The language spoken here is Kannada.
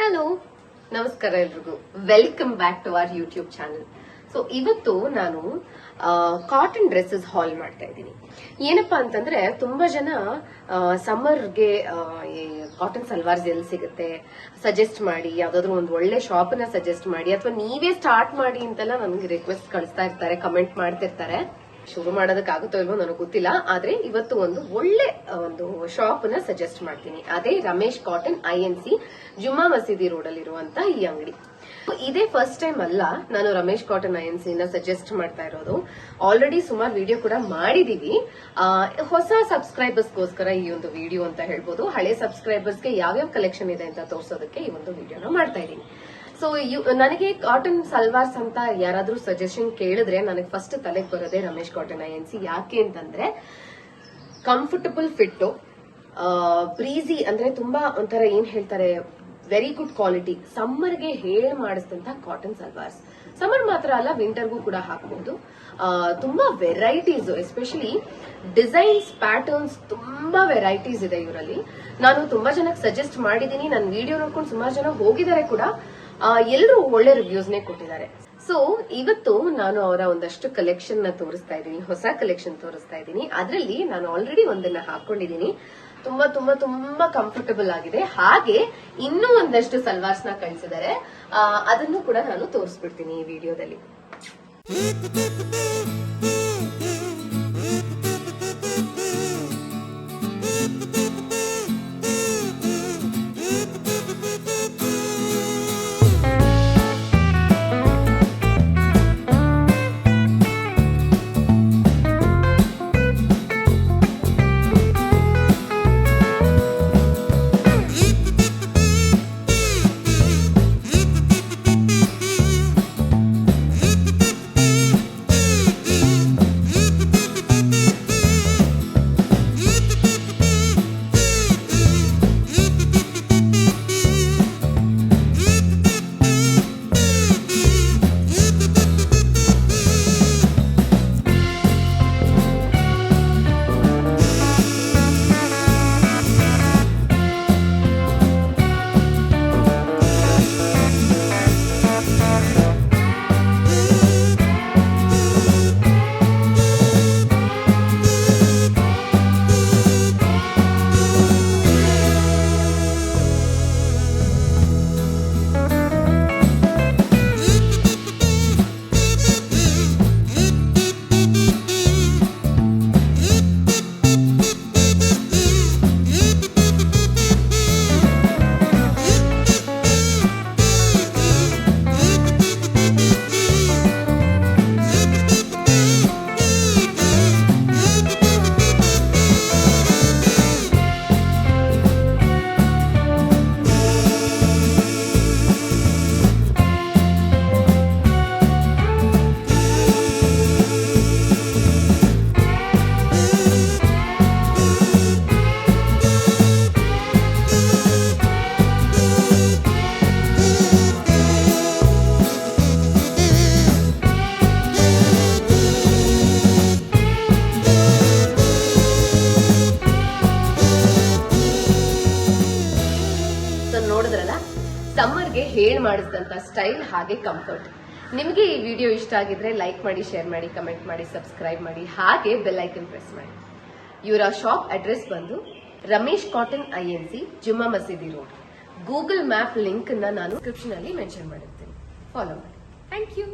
ಹಲೋ ನಮಸ್ಕಾರ ಎಲ್ರಿಗೂ. Welcome back to our YouTube channel so ಇವತ್ತು ನಾನು ಕಾಟನ್ ಡ್ರೆಸ್ಸಸ್ ಹಾಲ್ ಮಾಡ್ತಾ ಇದ್ದೀನಿ. ಏನಪ್ಪಾ ಅಂತಂದ್ರೆ, ತುಂಬಾ ಜನ ಸಮ್ಮರ್ಗೆ ಕಾಟನ್ ಸಲ್ವಾರ್ಸ್ ಎಲ್ಲಿ ಸಿಗುತ್ತೆ ಸಜೆಸ್ಟ್ ಮಾಡಿ, ಯಾವ್ದಾದ್ರು ಒಂದು ಒಳ್ಳೆ ಶಾಪ್ ಸಜೆಸ್ಟ್ ಮಾಡಿ, ಅಥವಾ ನೀವೇ ಸ್ಟಾರ್ಟ್ ಮಾಡಿ ಅಂತೆಲ್ಲ ನನ್ಗೆ ರಿಕ್ವೆಸ್ಟ್ ಕಳಿಸ್ತಾ ಇರ್ತಾರೆ ಕಮೆಂಟ್ ಮಾಡ್ತಿರ್ತಾರೆ. ಶುರು ಮಾಡೋದಕ್ಕಾಗುತ್ತೋ ಇಲ್ವೋ ನನಗೆ ಗೊತ್ತಿಲ್ಲ, ಆದ್ರೆ ಇವತ್ತು ಒಂದು ಒಳ್ಳೆ ಒಂದು ಶಾಪ್ನ ಸಜೆಸ್ಟ್ ಮಾಡ್ತೀನಿ. ಅದೇ Ramesh cotton I N C Jumma Masjid road ಅಲ್ಲಿ ಇರುವಂತ ಈ ಅಂಗಡಿ. ಇದೇ ಫಸ್ಟ್ ಟೈಮ್ ಅಲ್ಲ ನಾನು Ramesh cotton I N C ನ ಸಜೆಸ್ಟ್ ಮಾಡ್ತಾ ಇರೋದು. ಆಲ್ರೆಡಿ ಸುಮಾರು ವಿಡಿಯೋ ಕೂಡ ಮಾಡಿದೀವಿ. ಹೊಸ ಹೊಸ ಸಬ್ಸ್ಕ್ರೈಬರ್ಸ್ಗೋಸ್ಕರ ಈ ಒಂದು ವಿಡಿಯೋ ಅಂತ ಹೇಳ್ಬೋದು. ಹಳೆ ಸಬ್ಸ್ಕ್ರೈಬರ್ಸ್ಗೆ ಯಾವ್ಯಾವ ಕಲೆಕ್ಷನ್ ಇದೆ ಅಂತ ತೋರಿಸೋದಕ್ಕೆ ಈ ಒಂದು ವಿಡಿಯೋನ ಮಾಡ್ತಾ ಇದ್ದೀನಿ. ಸೊ ನನಗೆ ಕಾಟನ್ ಸಲ್ವಾರ್ಸ್ ಅಂತ ಯಾರಾದ್ರೂ ಸಜೆಷನ್ ಕೇಳಿದ್ರೆ ನನಗೆ ಫಸ್ಟ್ ತಲೆಗೆ ಬರೋದೇ Ramesh cotton I N C ಯಾಕೆ ಅಂತಂದ್ರೆ ಕಂಫರ್ಟಬಲ್ ಫಿಟ್ಟು ಬ್ರೀಸಿ ಅಂದ್ರೆ ತುಂಬಾ ಒಂಥರ ಏನ್ ಹೇಳ್ತಾರೆ ವೆರಿ ಗುಡ್ ಕ್ವಾಲಿಟಿ ಸಮ್ಮರ್ಗೆ ಹೇಳಿ ಮಾಡಿಸಿದಂತ ಕಾಟನ್ ಸಲ್ವಾರ್ಸ್ ಸಮ್ಮರ್ ಮಾತ್ರ ಅಲ್ಲ ವಿಂಟರ್ಗೂ ಕೂಡ ಹಾಕಬಹುದು ತುಂಬಾ ವೆರೈಟೀಸ್ ಎಸ್ಪೆಷಲಿ ಡಿಸೈನ್ಸ್ ಪ್ಯಾಟರ್ನ್ಸ್ ತುಂಬಾ ವೆರೈಟೀಸ್ ಇದೆ ಇವರಲ್ಲಿ. ನಾನು ತುಂಬಾ ಜನಕ್ಕೆ ಸಜೆಸ್ಟ್ ಮಾಡಿದ್ದೀನಿ ನನ್ನ ವಿಡಿಯೋ ನೋಡ್ಕೊಂಡು ಸುಮಾರು ಜನ ಹೋಗಿದ್ದಾರೆ ಕೂಡ. ಎಲ್ಲರೂ ಒಳ್ಳೆ ರಿವ್ಯೂಸ್ ನೇ ಕೊಟ್ಟಿದ್ದಾರೆ. ಸೊ ಇವತ್ತು ನಾನು ಅವರ ಒಂದಷ್ಟು ಕಲೆಕ್ಷನ್ನ ತೋರಿಸ್ತಾ ಇದ್ದೀನಿ ಹೊಸ ಕಲೆಕ್ಷನ್ ತೋರಿಸ್ತಾ ಇದ್ದೀನಿ. ಅದರಲ್ಲಿ ನಾನು ಆಲ್ರೆಡಿ ಒಂದನ್ನ ಹಾಕೊಂಡಿದ್ದೀನಿ. ತುಂಬಾ ತುಂಬಾ ತುಂಬಾ ಕಂಫರ್ಟಬಲ್ ಆಗಿದೆ. ಹಾಗೆ ಇನ್ನೂ ಒಂದಷ್ಟು ಸಲ್ವಾರ್ಸ್ನ ಕಳಿಸಿದ್ದಾರೆ. ಆ, ಅದನ್ನು ಕೂಡ ನಾನು ತೋರಿಸ್ಬಿಡ್ತೀನಿ ಈ ವಿಡಿಯೋದಲ್ಲಿ ಸಮ್ಮರ್ಗೆ ಹೇಳಿ ಮಾಡಿಸಿದಂಥ ಸ್ಟೈಲ್ ಹಾಗೆ ಕಂಫರ್ಟ್ ನಿಮಗೆ ಈ ವಿಡಿಯೋ ಇಷ್ಟ ಆಗಿದ್ರೆ ಲೈಕ್ ಮಾಡಿ, ಶೇರ್ ಮಾಡಿ, ಕಮೆಂಟ್ ಮಾಡಿ, ಸಬ್ಸ್ಕ್ರೈಬ್ ಮಾಡಿ, ಹಾಗೆ ಬೆಲ್ ಐಕನ್ ಪ್ರೆಸ್ ಮಾಡಿ. ಇವರ ಶಾಪ್ ಅಡ್ರೆಸ್ ಬಂದು Ramesh cotton I N C, Jumma Masjid road. Google map link ನಾನು ಡಿಸ್ಕ್ರಿಪ್ಷನ್ ಅಲ್ಲಿ ಮೆನ್ಷನ್ ಮಾಡಿರ್ತೀನಿ. ಫಾಲೋ ಮಾಡಿ. Thank you